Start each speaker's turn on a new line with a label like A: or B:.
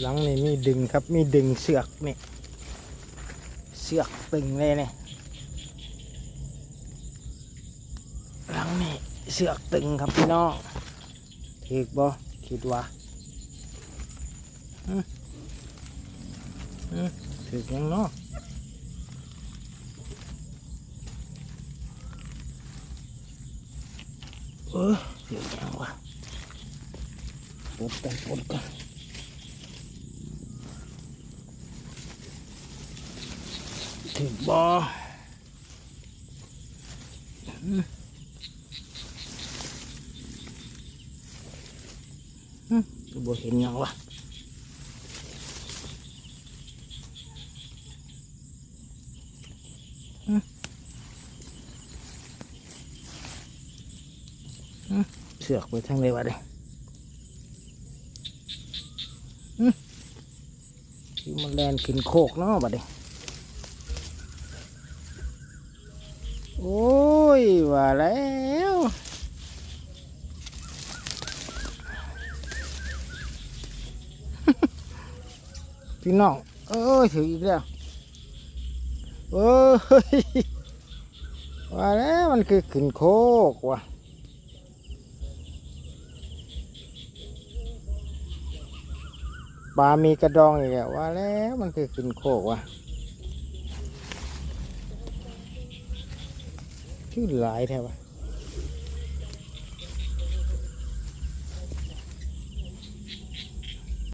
A: หลังนี่มีดึงครับมีดึงเสือกนี่เสือกตึงเลยเนี่ยหลังนี่เสือกตึงครับพี่น้องถูกบ่คิดว่าอืมอืมถูกยังเนาะเออถูกยังวะปวดกันปวดกัน ถึงบอมอืมก็บ่เห็นยังวะเสือกไปทางไหนวะเด้ที่มันแลนขึ้นโคกเนาะบัดนี้ โอ้ยว่าแล้วพี่น้องเอ้ยถืออีกแล้วเอ้ยว่าแล้วมันคือขึ้นโคกว่ะปลามีกระดองอีกแล้วว่าแล้วมันคือขึ้นโคกว่ะ ชื่อหลายแท้วะ